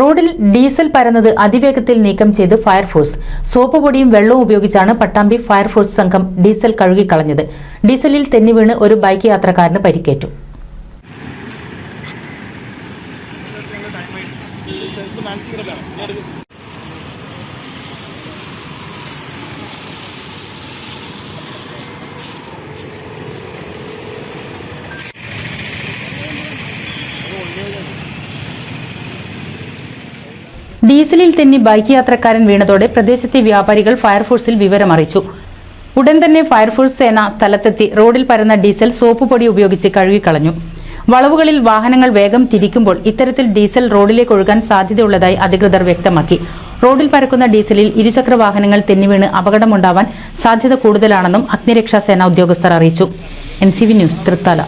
റോഡിൽ ഡീസൽ പരന്നത് അതിവേഗത്തിൽ നീക്കം ചെയ്ത് ഫയർഫോഴ്സ്. സോപ്പ് പൊടിയും വെള്ളവും ഉപയോഗിച്ചാണ് പട്ടാമ്പി ഫയർഫോഴ്സ് സംഘം ഡീസൽ കഴുകിക്കളഞ്ഞത്. ഡീസലിൽ തെന്നിവീണ് ഒരു ബൈക്ക് യാത്രക്കാരന് പരിക്കേറ്റു. ഡീസലിൽ തെന്നി ബൈക്ക് യാത്രക്കാരൻ വീണതോടെ പ്രദേശത്തെ വ്യാപാരികൾ ഫയർഫോഴ്സിൽ വിവരമറിയിച്ചു ഉടൻ തന്നെ ഫയർഫോഴ്സ് സേന സ്ഥലത്തെത്തി റോഡിൽ പരന്ന ഡീസൽ സോപ്പ് പൊടി ഉപയോഗിച്ച് കഴുകിക്കളഞ്ഞു. വളവുകളിൽ വാഹനങ്ങൾ വേഗം തിരിക്കുമ്പോൾ ഇത്തരത്തിൽ ഡീസൽ റോഡിലേക്ക് ഒഴുകാൻ സാധ്യതയുള്ളതായി അധികൃതർ വ്യക്തമാക്കി. റോഡിൽ പരക്കുന്ന ഡീസലിൽ ഇരുചക്ര വാഹനങ്ങൾ തെന്നിവീണ് അപകടമുണ്ടാവാൻ സാധ്യത കൂടുതലാണെന്നും അഗ്നിരക്ഷാ സേന ഉദ്യോഗസ്ഥർ അറിയിച്ചു. N news Thrithala.